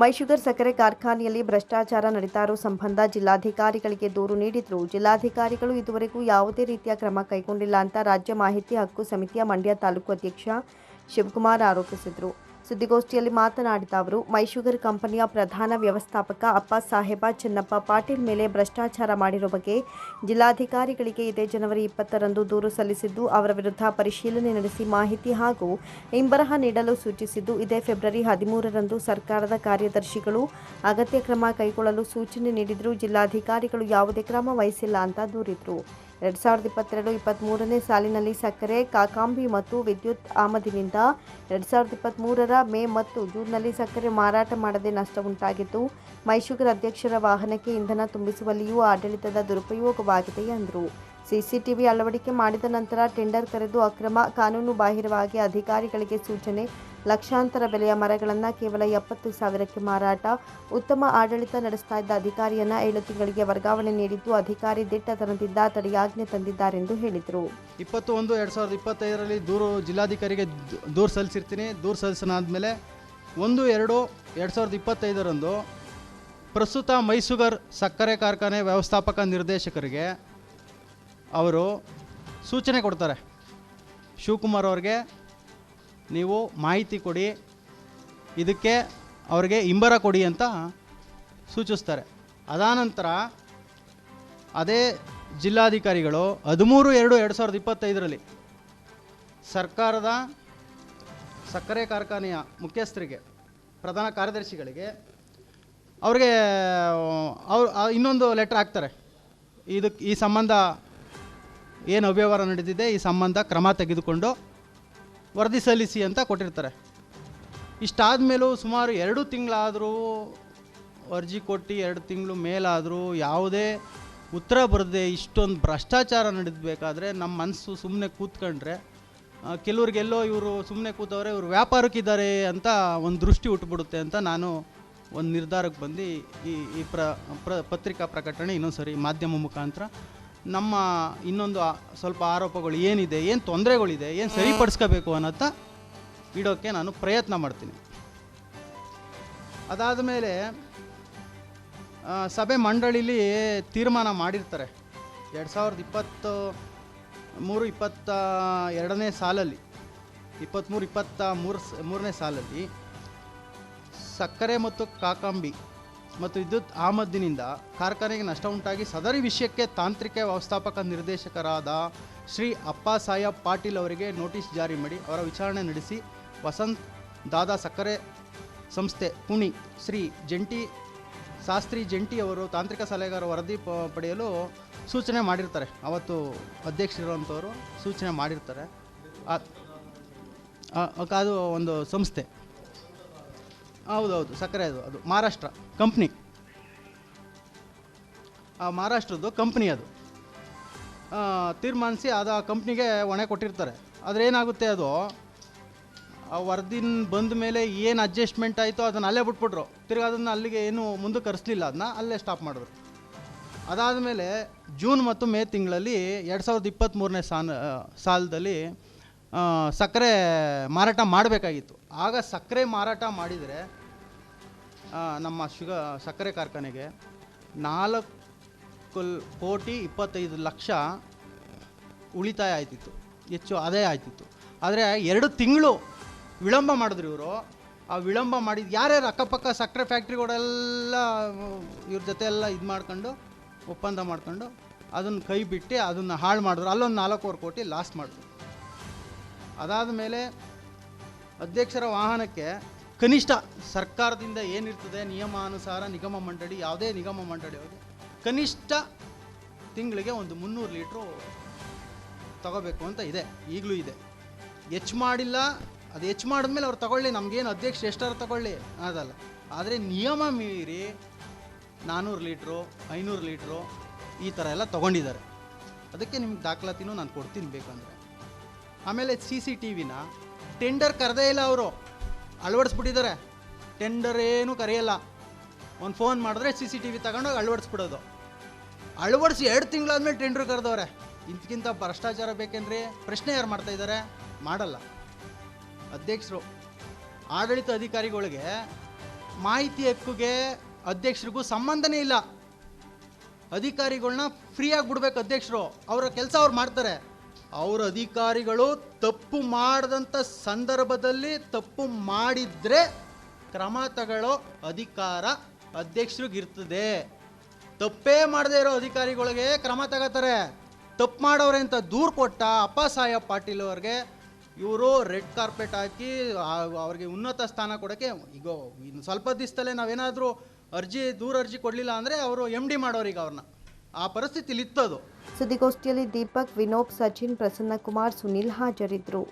ಮೈಶುಗರ್ ಸಕ್ಕರೆ ಕಾರ್ಖಾನೆಯಲ್ಲಿ ಭ್ರಷ್ಟಾಚಾರ ನಡೀತಾರೋ ಸಂಬಂಧ ಜಿಲ್ಲಾಧಿಕಾರಿಗಳಿಗೆ ದೂರು ನೀಡಿದ್ರು. ಜಿಲ್ಲಾಧಿಕಾರಿಗಳು ಇದುವರೆಗೂ ಯಾವುದೇ ರೀತಿಯ ಕ್ರಮ ಕೈಗೊಂಡಿಲ್ಲ ಅಂತ ರಾಜ್ಯ ಮಾಹಿತಿ ಹಕ್ಕು ಸಮಿತಿಯ ಮಂಡ್ಯ ತಾಲೂಕು ಅಧ್ಯಕ್ಷ ಶಿವಕುಮಾರ್ ಆರೋಪಿಸಿದರು. ಸುದ್ದಿಗೋಷ್ಠಿಯಲ್ಲಿ ಮಾತನಾಡಿದ ಅವರು ಮೈಶುಗರ್ ಕಂಪನಿಯ ಪ್ರಧಾನ ವ್ಯವಸ್ಥಾಪಕ ಅಪ್ಪ ಸಾಹೇಬ ಚೆನ್ನಪ್ಪ ಪಾಟೀಲ್ ಮೇಲೆ ಭ್ರಷ್ಟಾಚಾರ ಮಾಡಿರುವ ಬಗ್ಗೆ ಜಿಲ್ಲಾಧಿಕಾರಿಗಳಿಗೆ ಇದೇ ಜನವರಿ ಇಪ್ಪತ್ತರಂದು ದೂರು ಸಲ್ಲಿಸಿದ್ದು, ಅವರ ವಿರುದ್ಧ ಪರಿಶೀಲನೆ ನಡೆಸಿ ಮಾಹಿತಿ ಹಾಗೂ ಇಂಬರಹ ನೀಡಲು ಸೂಚಿಸಿದ್ದು, ಇದೇ ಫೆಬ್ರವರಿ ಹದಿಮೂರರಂದು ಸರ್ಕಾರದ ಕಾರ್ಯದರ್ಶಿಗಳು ಅಗತ್ಯ ಕ್ರಮ ಕೈಗೊಳ್ಳಲು ಸೂಚನೆ ನೀಡಿದರೂ. ಜಿಲ್ಲಾಧಿಕಾರಿಗಳು ಯಾವುದೇ ಕ್ರಮ ವಹಿಸಿಲ್ಲ ಅಂತ ದೂರಿದರು. ಎರಡು ಸಾವಿರದ ಇಪ್ಪತ್ತೆರಡು ಇಪ್ಪತ್ತ್ಮೂರನೇ ಸಾಲಿನಲ್ಲಿ ಸಕ್ಕರೆ, ಕಾಕಾಂಬಿ ಮತ್ತು ವಿದ್ಯುತ್ ಆಮದಿನಿಂದ ಎರಡು ಸಾವಿರದ ಇಪ್ಪತ್ತ್ಮೂರರ ಮೇ ಮತ್ತು ಜೂನ್ನಲ್ಲಿ ಸಕ್ಕರೆ ಮಾರಾಟ ಮಾಡದೆ ನಷ್ಟ ಉಂಟಾಗಿತ್ತು ಮೈಶುಗರ್ ಅಧ್ಯಕ್ಷರ ವಾಹನಕ್ಕೆ ಇಂಧನ ತುಂಬಿಸುವಲ್ಲಿಯೂ ಆಡಳಿತದ ದುರುಪಯೋಗವಾಗಿದೆ ಎಂದರು. ಸಿಸಿಟಿವಿ ಅಳವಡಿಕೆ ಮಾಡಿದ ನಂತರ ಟೆಂಡರ್ ಕರೆದು ಅಕ್ರಮ ಕಾನೂನು ಬಾಹಿರವಾಗಿ ಅಧಿಕಾರಿಗಳಿಗೆ ಸೂಚನೆ, ಲಕ್ಷಾಂತರ ಬೆಲೆಯ ಮರಗಳನ್ನು ಕೇವಲ ಎಪ್ಪತ್ತು ಸಾವಿರಕ್ಕೆ ಮಾರಾಟ, ಉತ್ತಮ ಆಡಳಿತ ನಡೆಸ್ತಾ ಇದ್ದ ಅಧಿಕಾರಿಯನ್ನ ಏಳು ತಿಂಗಳಿಗೆ ವರ್ಗಾವಣೆ ನೀಡಿದ್ದು ಅಧಿಕಾರಿ ದಿಟ್ಟತನದಿಂದ ತಡೆಯಾಜ್ಞೆ ತಂದಿದ್ದಾರೆಂದು ಹೇಳಿದರು. ಇಪ್ಪತ್ತು ಒಂದು ಎರಡು ಸಾವಿರದ ಇಪ್ಪತ್ತೈದರಲ್ಲಿ ದೂರು ಜಿಲ್ಲಾಧಿಕಾರಿಗೆ ದೂರು ಸಲ್ಲಿಸಿರ್ತೀನಿ. ದೂರು ಸಲ್ಲಿಸಿನಾದ್ಮೇಲೆ ಒಂದು, ಎರಡು ಎರಡು ಸಾವಿರದ ಇಪ್ಪತ್ತೈದರಂದು ಪ್ರಸ್ತುತ ಮೈಸೂಗರ್ ಸಕ್ಕರೆ ಕಾರ್ಖಾನೆ ವ್ಯವಸ್ಥಾಪಕ ನಿರ್ದೇಶಕರಿಗೆ ಅವರು ಸೂಚನೆ ಕೊಡ್ತಾರೆ. ಶಿವಕುಮಾರ್ ಅವ್ರಿಗೆ ನೀವು ಮಾಹಿತಿ ಕೊಡಿ, ಇದಕ್ಕೆ ಅವ್ರಿಗೆ ಇಂಬರ ಕೊಡಿ ಅಂತ ಸೂಚಿಸ್ತಾರೆ. ಅದಾನಂತರ ಅದೇ ಜಿಲ್ಲಾಧಿಕಾರಿಗಳು ಹದಿಮೂರು ಎರಡು ಎರಡು ಸಾವಿರದ ಇಪ್ಪತ್ತೈದರಲ್ಲಿ ಸರ್ಕಾರದ ಸಕ್ಕರೆ ಕಾರ್ಖಾನೆಯ ಮುಖ್ಯಸ್ಥರಿಗೆ, ಪ್ರಧಾನ ಕಾರ್ಯದರ್ಶಿಗಳಿಗೆ ಅವ್ರಿಗೆ, ಅವ್ರು ಇನ್ನೊಂದು ಲೆಟ್ರ್ ಹಾಕ್ತಾರೆ. ಇದಕ್ಕೆ ಈ ಸಂಬಂಧ ಏನು ಅವ್ಯವಹಾರ ನಡೆದಿದೆ, ಈ ಸಂಬಂಧ ಕ್ರಮ ತೆಗೆದುಕೊಂಡು ವರದಿ ಸಲ್ಲಿಸಿ ಅಂತ ಕೊಟ್ಟಿರ್ತಾರೆ. ಇಷ್ಟಾದ ಮೇಲೂ ಸುಮಾರು ಎರಡು ತಿಂಗಳಾದರೂ ಅರ್ಜಿ ಕೊಟ್ಟು ಎರಡು ತಿಂಗಳು ಮೇಲಾದರೂ ಯಾವುದೇ ಉತ್ತರ ಬರದೆ ಇಷ್ಟೊಂದು ಭ್ರಷ್ಟಾಚಾರ ನಡೆದಬೇಕಾದ್ರೆ ನಮ್ಮ ಮನಸ್ಸು ಸುಮ್ಮನೆ ಕೂತ್ಕೊಂಡ್ರೆ ಕೆಲವ್ರಿಗೆಲ್ಲೋ ಇವರು ಸುಮ್ಮನೆ ಕೂತವ್ರೆ, ಇವರು ವ್ಯಾಪಾರಕ್ಕಿದ್ದಾರೆ ಅಂತ ಒಂದು ದೃಷ್ಟಿ ಹುಟ್ಟುಬಿಡುತ್ತೆ ಅಂತ ನಾನು ಒಂದು ನಿರ್ಧಾರಕ್ಕೆ ಬಂದು ಈ ಈ ಪ್ರ ಪ್ರ, ಪತ್ರಿಕಾ ಪ್ರಕಟಣೆ ಇನ್ನೊಂದು ಸರಿ ಮಾಧ್ಯಮ ಮುಖಾಂತರ ನಮ್ಮ ಇನ್ನೊಂದು ಸ್ವಲ್ಪ ಆರೋಪಗಳು ಏನಿದೆ, ಏನು ತೊಂದರೆಗಳಿದೆ, ಏನು ಸರಿಪಡಿಸ್ಕೋಬೇಕು ಅನ್ನೋತ್ತ ಇಡೋಕ್ಕೆ ನಾನು ಪ್ರಯತ್ನ ಮಾಡ್ತೀನಿ. ಅದಾದ ಮೇಲೆ ಸಭೆ ಮಂಡಳಿಲಿ ತೀರ್ಮಾನ ಮಾಡಿರ್ತಾರೆ. ಎರಡು ಸಾವಿರದ ಇಪ್ಪತ್ತು ಮೂರು ಇಪ್ಪತ್ತ ಎರಡನೇ ಸಾಲಲ್ಲಿ, ಇಪ್ಪತ್ತ್ಮೂರು ಇಪ್ಪತ್ತ ಮೂರು ಮೂರನೇ ಸಾಲಲ್ಲಿ ಸಕ್ಕರೆ ಮತ್ತು ಕಾಕಂಬಿ ಮತ್ತು ವಿದ್ಯುತ್ ಆಮದಿನಿಂದ ಕಾರ್ಖಾನೆಗೆ ನಷ್ಟ ಉಂಟಾಗಿ ಸದರಿ ವಿಷಯಕ್ಕೆ ತಾಂತ್ರಿಕ ವ್ಯವಸ್ಥಾಪಕ ನಿರ್ದೇಶಕರಾದ ಶ್ರೀ ಅಪ್ಪಾಸಾಹೇಬ್ ಪಾಟೀಲ್ ಅವರಿಗೆ ನೋಟಿಸ್ ಜಾರಿ ಮಾಡಿ ಅವರ ವಿಚಾರಣೆ ನಡೆಸಿ ವಸಂತ್ ದಾದಾ ಸಕ್ಕರೆ ಸಂಸ್ಥೆ ಪುಣಿ ಶ್ರೀ ಜಂಟಿ, ಶಾಸ್ತ್ರಿ ಜಂಟಿ ಅವರು ತಾಂತ್ರಿಕ ಸಲಹೆಗಾರ ವರದಿ ಪಡೆಯಲು ಸೂಚನೆ ಮಾಡಿರ್ತಾರೆ. ಅವತ್ತು ಅಧ್ಯಕ್ಷರಿರುವಂಥವರು ಸೂಚನೆ ಮಾಡಿರ್ತಾರೆ. ಅದು ಒಂದು ಸಂಸ್ಥೆ. ಹೌದೌದು, ಸಕ್ಕರೆ ಅದು ಅದು ಮಹಾರಾಷ್ಟ್ರ ಕಂಪ್ನಿ ಆ, ಮಹಾರಾಷ್ಟ್ರದ್ದು ಕಂಪ್ನಿ ಅದು. ತೀರ್ಮಾನಿಸಿ ಅದು ಆ ಕಂಪ್ನಿಗೆ ಹೊಣೆ ಕೊಟ್ಟಿರ್ತಾರೆ. ಆದರೆ ಏನಾಗುತ್ತೆ ಅದು? ಆ ವರದಿನ ಬಂದ ಮೇಲೆ ಏನು ಅಡ್ಜಸ್ಟ್ಮೆಂಟ್ ಆಯಿತು ಅದನ್ನು ಅಲ್ಲೇ ಬಿಟ್ಬಿಟ್ರು. ತಿರ್ಗಿ ಅದನ್ನು ಅಲ್ಲಿಗೆ ಏನು ಮುಂದೆ ಕರೆಸಲಿಲ್ಲ, ಅದನ್ನ ಅಲ್ಲೇ ಸ್ಟಾಪ್ ಮಾಡಿದ್ರು. ಅದಾದಮೇಲೆ ಜೂನ್ ಮತ್ತು ಮೇ ತಿಂಗಳಲ್ಲಿ ಎರಡು ಸಾವಿರದ ಇಪ್ಪತ್ತ್ಮೂರನೇ ಸಾನ ಸಾಲದಲ್ಲಿ ಸಕ್ಕರೆ ಮಾರಾಟ ಮಾಡಬೇಕಾಗಿತ್ತು. ಆಗ ಸಕ್ಕರೆ ಮಾರಾಟ ಮಾಡಿದರೆ ನಮ್ಮ ಶುಗ, ಸಕ್ಕರೆ ಕಾರ್ಖಾನೆಗೆ ನಾಲ್ಕು ಕೋಟಿ ಇಪ್ಪತ್ತೈದು ಲಕ್ಷ ಉಳಿತಾಯ ಆಯ್ತಿತ್ತು. ಹೆಚ್ಚು ಅದೇ ಆಯ್ತಿತ್ತು. ಆದರೆ ಎರಡು ತಿಂಗಳು ವಿಳಂಬ ಮಾಡಿದ್ರು ಇವರು. ಆ ವಿಳಂಬ ಮಾಡಿದ ಯಾರ್ಯಾರು ಅಕ್ಕಪಕ್ಕ ಸಕ್ಕರೆ ಫ್ಯಾಕ್ಟ್ರಿಗಳೆಲ್ಲ ಇವ್ರ ಜೊತೆ ಎಲ್ಲ ಇದು ಮಾಡ್ಕೊಂಡು, ಒಪ್ಪಂದ ಮಾಡ್ಕೊಂಡು ಅದನ್ನು ಕೈ ಬಿಟ್ಟು ಅದನ್ನು ಹಾಳು ಮಾಡಿದ್ರು. ಅಲ್ಲೊಂದು ನಾಲ್ಕೂವರೆ ಕೋಟಿ ಲಾಸ್ ಮಾಡಿದ್ರು. ಅದಾದ ಮೇಲೆ ಅಧ್ಯಕ್ಷರ ವಾಹನಕ್ಕೆ ಕನಿಷ್ಠ ಸರ್ಕಾರದಿಂದ ಏನಿರ್ತದೆ ನಿಯಮಾನುಸಾರ ನಿಗಮ ಮಂಡಳಿ, ಯಾವುದೇ ನಿಗಮ ಮಂಡಳಿ ಅವರು ಕನಿಷ್ಠ ತಿಂಗಳಿಗೆ ಒಂದು ಮುನ್ನೂರು ಲೀಟ್ರು ತಗೋಬೇಕು ಅಂತ ಇದೆ, ಈಗಲೂ ಇದೆ. ಹೆಚ್ ಮಾಡಿಲ್ಲ, ಅದು ಹೆಚ್ಚು ಮಾಡಿದ್ಮೇಲೆ ಅವ್ರು ತಗೊಳ್ಳಿ, ನಮಗೇನು ಅಧ್ಯಕ್ಷ ಎಷ್ಟಾರು ತಗೊಳ್ಳಿ, ಅದಲ್ಲ. ಆದರೆ ನಿಯಮ ಮೀರಿ ನಾನ್ನೂರು ಲೀಟ್ರು, ಐನೂರು ಲೀಟ್ರು ಈ ಥರ ಎಲ್ಲ ತೊಗೊಂಡಿದ್ದಾರೆ. ಅದಕ್ಕೆ ನಿಮ್ಗೆ ದಾಖಲಾತಿನೂ ನಾನು ಕೊಡ್ತೀನಿ ಬೇಕಂದರೆ. ಆಮೇಲೆ ಸಿ ಸಿ ಟಿ ವಿನ ಟೆಂಡರ್ ಕರೆದೇ ಇಲ್ಲ ಅವರು. ಅಳವಡಿಸ್ಬಿಟ್ಟಿದ್ದಾರೆ. ಟೆಂಡರ್ ಏನೂ ಕರೆಯಲ್ಲ. ಒಂದು ಫೋನ್ ಮಾಡಿದ್ರೆ ಸಿ ಸಿ ಟಿ ವಿ ತಗೊಂಡೋಗಿ ಅಳವಡಿಸ್ಬಿಡೋದು. ಅಳವಡಿಸಿ ಎರಡು ತಿಂಗಳಾದ್ಮೇಲೆ ಟೆಂಡರ್ ಕರೆದವ್ರೆ. ಇಂತಕ್ಕಿಂತ ಭ್ರಷ್ಟಾಚಾರ ಬೇಕೇನ್ರಿ ಪ್ರಶ್ನೆ ಯಾರು ಮಾಡ್ತಾ ಇದ್ದಾರೆ? ಮಾಡಲ್ಲ. ಅಧ್ಯಕ್ಷರು, ಆಡಳಿತ ಅಧಿಕಾರಿಗಳಿಗೆ ಮಾಹಿತಿ ಹಕ್ಕುಗೆ ಅಧ್ಯಕ್ಷರಿಗೂ ಸಂಬಂಧನೇ ಇಲ್ಲ. ಅಧಿಕಾರಿಗಳನ್ನ ಫ್ರೀಯಾಗಿ ಬಿಡ್ಬೇಕು ಅಧ್ಯಕ್ಷರು. ಅವರ ಕೆಲಸ ಅವ್ರು ಮಾಡ್ತಾರೆ. ಅವ್ರ ಅಧಿಕಾರಿಗಳು ತಪ್ಪು ಮಾಡಿದಂಥ ಸಂದರ್ಭದಲ್ಲಿ ತಪ್ಪು ಮಾಡಿದರೆ ಕ್ರಮ ತಗೊಳ್ಳೋ ಅಧಿಕಾರ ಅಧ್ಯಕ್ಷರಿಗಿರ್ತದೆ ತಪ್ಪೇ ಮಾಡದೇ ಇರೋ ಅಧಿಕಾರಿಗಳಿಗೆ ಕ್ರಮ ತಗೋತಾರೆ. ತಪ್ಪು ಮಾಡೋರೆ ಅಂತ ದೂರು ಕೊಟ್ಟ ಅಪ್ಪಸಾಯ ಪಾಟೀಲ್ ಅವ್ರಿಗೆ ಇವರು ರೆಡ್ ಕಾರ್ಪೆಟ್ ಹಾಕಿ ಅವ್ರಿಗೆ ಉನ್ನತ ಸ್ಥಾನ ಕೊಡೋಕ್ಕೆ ಈಗ ಇನ್ನು ಸ್ವಲ್ಪ ದಿವಸದಲ್ಲೇ ನಾವೇನಾದರೂ ಅರ್ಜಿ ದೂರ ಅರ್ಜಿ ಕೊಡಲಿಲ್ಲ ಅಂದರೆ ಅವರು ಎಂ ಡಿ ಮಾಡೋರಿಗೆ ಅವ್ರನ್ನ. ಆ ಪರಿಸ್ಥಿತಿಲಿತ್ತದು. ಸುದ್ದಿಗೋಷ್ಠಿಯಲ್ಲಿ ದೀಪಕ್ ವಿನೋಬ್ ಸಚಿನ್ ಪ್ರಸನ್ನಕುಮಾರ್ ಸುನಿಲ್ ಹಾಜರಿದ್ದರು